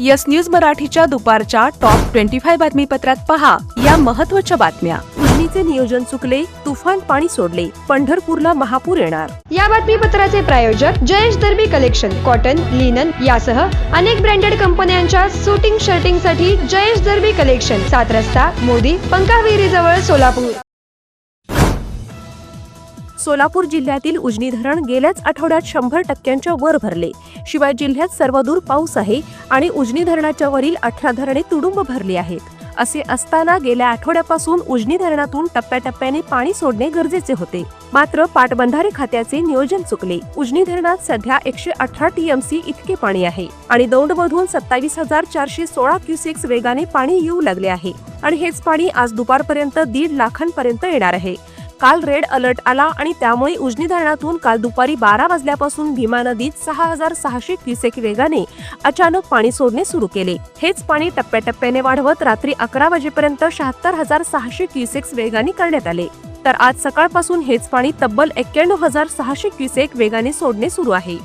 Yes news मराठीच्या दुपारच्या top twenty five बातमीपत्रात पहा. या महत्त्वाच्या बातम्या. उजनीचे नियोजन चुकले तुफान पाणी सोडले पंढरपूरला महापूर येणार. या बातमीपत्राचे प्रायोजक Jayesh Darbi collection cotton linen यासह अनेक ब्रँडेड कंपन्यांच्या सुटिंग शर्टिंगसाठी जयेश दर्बी कलेक्शन सात रस्ता मोदी पंकाविहिरी जवळ सोलापूर. सोलापूर जिल्ह्यातील उजनी धरण गेल्याच आठवड्यात शंभर टक्क्यांच्या वर भरले. शिवाय जिल्ह्यात सर्वदूर पाऊस आहे आणि उजनी धरणाच्या वरील अठरा धरणे तुडुंब भरली आहेत. असे असताना गेल्या आठवड्यापासून उजनी धरणातून टप्प्याटप्प्याने पाणी सोडणे गरजेचे होते. मात्र पाटबंधारे खात्याचे नियोजन चुकले. उजनी धरणात सध्या एकशे अठरा टीएमसी इतके पाणी आहे आणि दौंडमधून सत्तावीस हजार चारशे सोळा क्युसेक्स वेगाने पाणी येऊ लागले आहे. आणि हेच पाणी आज दुपारपर्यंत दीड लाखांपर्यंत येणार आहे. काल रेड अलर्ट आला आणि त्यामुळे उजनी धरणातून काल दुपारी बारा वाजल्यापासून भीमा नदीत सहा हजार सहाशे क्युसेक वेगाने अचानक पाणी सोडणे सुरू केले. हेच पाणी टप्प्याटप्प्याने वाढवत रात्री अकरा वाजेपर्यंत शहात्तर हजार सहाशे क्युसेक्स वेगाने करण्यात आले. तर आज सकाळपासून हेच पाणी तब्बल एक्क्याण्णव हजार सहाशे क्युसेक वेगाने सोडणे सुरू आहे.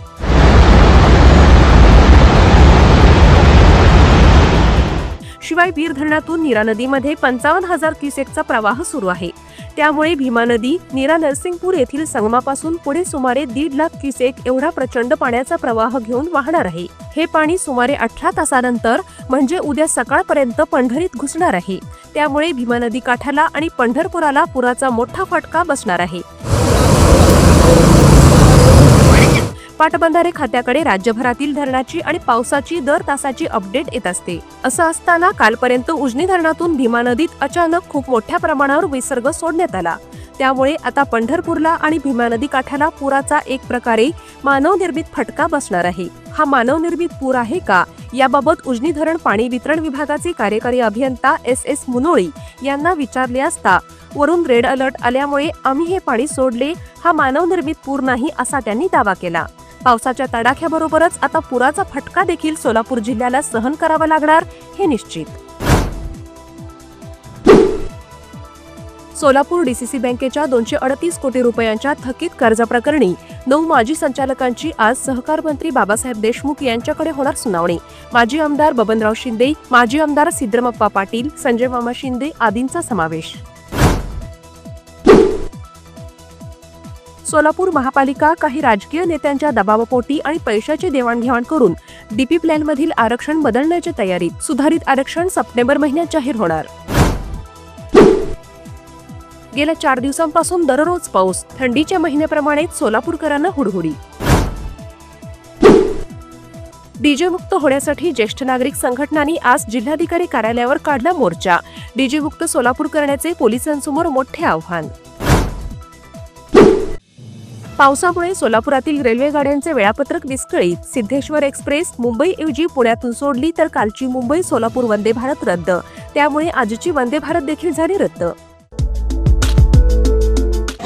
शिवाय वीर धरणातून नीरा नदीमध्ये पंचावन्न हजार क्युसेकचा प्रवाह सुरू आहे. त्यामुळे भीमा नदी नीरा नरसिंगपूर येथील संगमापासून पुढे सुमारे दीड लाख क्युसेक एवढा प्रचंड पाण्याचा प्रवाह घेऊन वाहणार आहे. हे पाणी सुमारे अठरा तासानंतर म्हणजे उद्या सकाळपर्यंत पंढरीत घुसणार आहे. त्यामुळे भीमा नदी काठाला आणि पंढरपुराला पुराचा मोठा फटका बसणार आहे. पाटबंधारे खात्याकडे राज्यभरातील धरणाची आणि पावसाची दर तासाची अपडेट येत असते. असं असताना कालपर्यंत उजनी धरणातून भीमा नदीत अचानक खूप मोठ्या प्रमाणावर विसर्ग सोडण्यात आला. त्यामुळे आता पंढरपूरला आणि भीमा नदी काठाला पुराचा एक प्रकारे मानवनिर्मित फटका बसणार आहे. हा मानवनिर्मित पूर आहे का? याबाबत उजनी धरण पाणी वितरण विभागाचे कार्यकारी अभियंता एस एस मुनोळी यांना विचारले असता वरून रेड अलर्ट आल्यामुळे आम्ही हे पाणी सोडले हा मानवनिर्मित पूर नाही असा त्यांनी दावा केला. पावसाच्या तडाख्याबरोबरच आता पुराचा फटका देखील सोलापूर जिल्ह्याला सहन करावा लागणार हे निश्चित. सोलापूर डीसीसी बँकेच्या दोनशे अडतीस कोटी रुपयांच्या थकीत कर्जाप्रकरणी नऊ माजी संचालकांची आज सहकार मंत्री बाबासाहेब देशमुख यांच्याकडे होणार सुनावणी. माजी आमदार बबनराव शिंदे माजी आमदार सिद्धरमप्पा पाटील संजय मामा शिंदे आदींचा समावेश. सोलापूर महापालिका काही राजकीय नेत्यांच्या दबावापोटी आणि पैशाची देवाणघेवाण करून डीपी प्लॅनमधील आरक्षण बदलण्याच्या तयारीत सुधारित आरक्षण सप्टेंबर महिन्यात जाहीर होणार. गेल्या चार दिवसांपासून दररोज पाऊस. थंडीच्या महिन्याप्रमाणेच सोलापूरकरांना हुडहुडी. डीजेमुक्त होण्यासाठी ज्येष्ठ नागरिक संघटनांनी आज जिल्हाधिकारी कार्यालयावर काढला मोर्चा. डीजेमुक्त सोलापूर करण्याचे पोलिसांसमोर मोठे आव्हान. पावसामुळे सोलापुरातील रेल्वे गाड्यांचे वेळापत्रक विस्कळीत. सिद्धेश्वर एक्सप्रेस मुंबईऐवजी पुण्यातून सोडली तर कालची मुंबई सोलापूर वंदे भारत रद्द. त्यामुळे आजची वंदे भारत देखील झाली रद्द.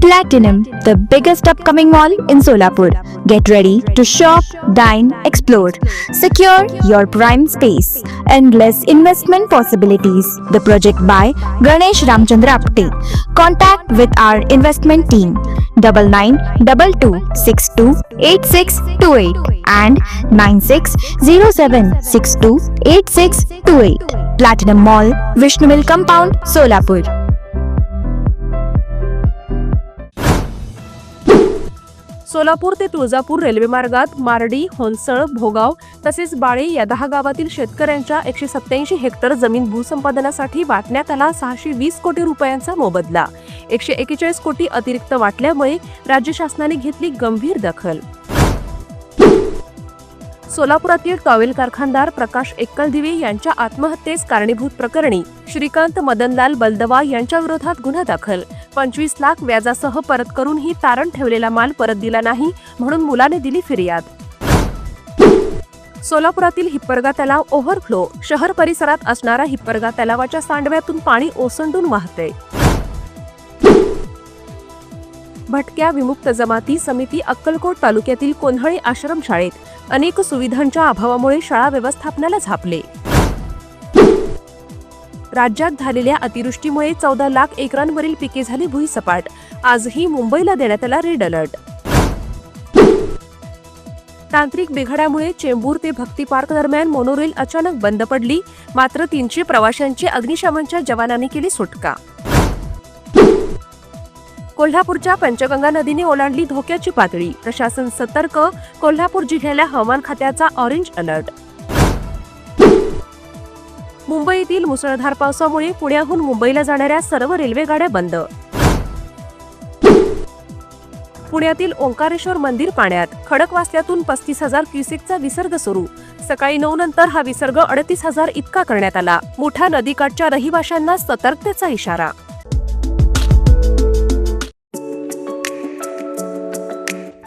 Platinum, the biggest upcoming mall in Solapur. Get ready to shop, dine, explore. Secure your prime space. Endless investment possibilities. The project by Ganesh Ramchandra Apte. Contact with our investment team. Double nine double two six two eight six two eight and nine six zero seven six two eight six two eight. Platinum Mall, Vishnu Mill Compound, Solapur. Solapur ते Tuljapur railway मार्गात मार्डी होनसळ भोगाव तसेच बाळे या दहा गावातील शेतकऱ्यांच्या एकशे सत्याऐंशी hectare जमीन भूसंपादनासाठी वाटण्यात आला सहाशे वीस कोटी रुपयांचा मोबदला. एकशे एकेचाळीस कोटी अतिरिक्त वाटल्यामुळे राज्य शासनाने घेतली गंभीर दखल. सोलापुरातील टॉवेल कारखानदार प्रकाश एक्कलदिवे यांच्या आत्महत्येस कारणीभूत प्रकरणी श्रीकांत मदनलाल बलदवा यांच्या विरोधात गुन्हा दाखल. पंचवीस लाख व्याजासह परत करूनही तारण ठेवलेला माल परत दिला नाही म्हणून मुलाने दिली फिर्याद. सोलापुरातील हिप्परगा तलाव ओव्हरफ्लो शहर परिसरात असणारा हिप्परगा तलावाच्या सांडव्यातून पाणी ओसंडून वाहते. भटक्या विमुक्त जमाती समिती अक्कलकोट तालुक्यातील कोन्हळी आश्रमशाळेत अनेक सुविधांच्या अभावामुळे शाळा व्यवस्थापनाला झापले. राज्यात झालेल्या अतिवृष्टीमुळे चौदा लाख एकरांवरील पिके झाली भुईसपाट. आजही मुंबईला देण्यात आला रेड अलर्ट. तांत्रिक बिघाडामुळे चेंबूर ते भक्ती पार्क दरम्यान मोनोरेल अचानक बंद पडली मात्र तीनशे प्रवाशांची अग्निशमनच्या जवानांनी केली सुटका. कोल्हापूरच्या पंचगंगा नदीने ओलांडली धोक्याची पातळी. प्रशासन सतर्क कोल्हापूर जिल्ह्याला हवामान खात्याचा ऑरेंज अलर्ट मुंबईतील मुसळधार पावसामुळे पुण्याहून मुंबईला जाणाऱ्या सर्व रेल्वेगाड्या बंद. पुण्यातील ओंकारेश्वर मंदिर पाण्यात खडकवासल्यातून पस्तीस हजार क्युसेकचा विसर्ग सुरू. सकाळी नऊ नंतर हा विसर्ग अडतीस हजार इतका करण्यात आला. मोठा नदीकाठच्या रहिवाशांना सतर्कतेचा इशारा.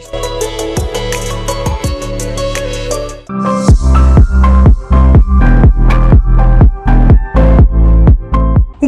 Thursday.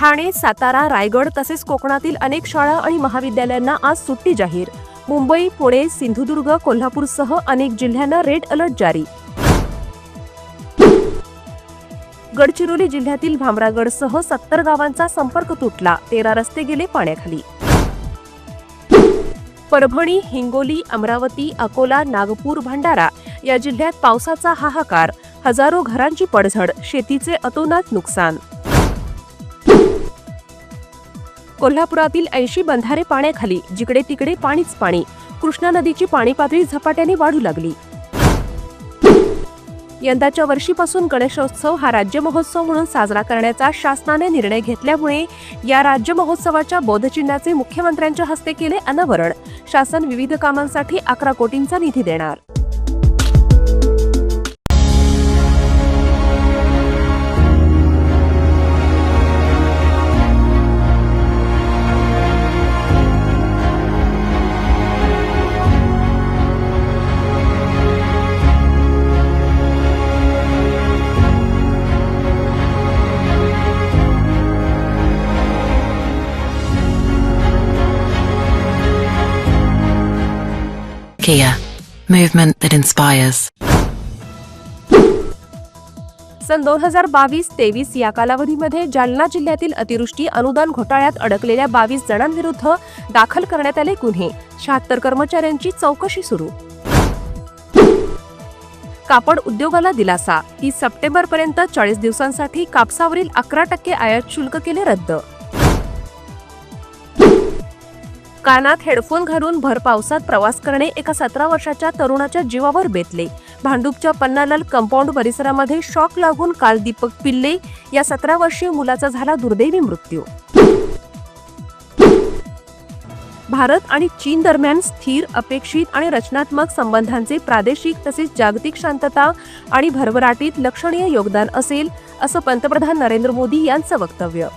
ठाणे सातारा रायगड तसेच कोकणातील अनेक शाळा आणि महाविद्यालयांना आज सुट्टी जाहीर. मुंबई पुणे सिंधुदुर्ग कोल्हापूरसह अनेक जिल्ह्यांना रेड अलर्ट जारी. गडचिरोली जिल्ह्यातील भामरागडसह सत्तर गावांचा संपर्क तुटला. तेरा रस्ते गेले पाण्याखाली. परभणी हिंगोली अमरावती अकोला नागपूर भंडारा या जिल्ह्यात पावसाचा हाहाकार. हजारो घरांची पडझड. शेतीचे अतोनात नुकसान. कोल्हापुरातील ऐंशी बंधारे पाण्याखाली जिकडे तिकडे पाणीच पाणी. कृष्णा नदीची पाणी पातळी झपाट्याने वाढू लागली. यंदाच्या वर्षीपासून गणेशोत्सव हा राज्य महोत्सव म्हणून साजरा करण्याचा शासनाने निर्णय घेतल्यामुळे या राज्य महोत्सवाच्या बोधचिन्हाचे मुख्यमंत्र्यांच्या हस्ते केले अनावरण. शासन विविध कामांसाठी अकरा कोटींचा निधी देणार. Kia, movement that inspires. सन दोन हजार बावीस तेवीस या कालावधीमध्ये जालना जिल्ह्यातील अतिवृष्टी अनुदान घोटाळ्यात अडकलेल्या बावीस जणांविरुद्ध दाखल करण्यात आले गुन्हे. शहात्तर कर्मचाऱ्यांची चौकशी सुरू. कापड उद्योगाला दिलासा. तीस सप्टेंबर पर्यंत चाळीस दिवसांसाठी कापसावरील अकरा टक्के आयात शुल्क केले रद्द. कानात हेडफोन घालून भर पावसात प्रवास करणे एका सतरा वर्षाच्या तरुणाच्या जीवावर बेतले. भांडूपच्या पन्नालाल कंपाऊंड परिसरामध्ये शॉक लागून काल दीपक पिल्ले या सतरा वर्षीय मुलाचा झाला दुर्दैवी मृत्यू. भारत आणि चीन दरम्यान स्थिर अपेक्षित आणि रचनात्मक संबंधांचे प्रादेशिक तसेच जागतिक शांतता आणि भरभराटीत लक्षणीय योगदान असेल असं पंतप्रधान नरेंद्र मोदी यांचं वक्तव्य.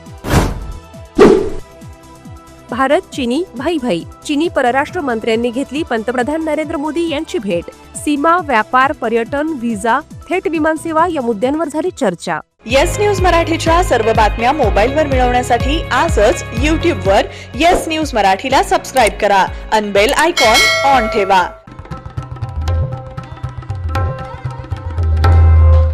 भारत चिनी भाई भाई. चिनी परराष्ट्र मंत्र्यांनी घेतली पंतप्रधान नरेंद्र मोदी यांची भेट. सीमा व्यापार पर्यटन व्हिसा थेट विमानसेवा या मुद्द्यांवर झाली चर्चा. येस न्यूज मराठीच्या सर्व बातम्या मोबाईलवर मिळवण्यासाठी आजच यूट्यूबवर येस न्यूज मराठीला सबस्क्राईब करा. अनबेल आयकॉन ऑन ठेवा.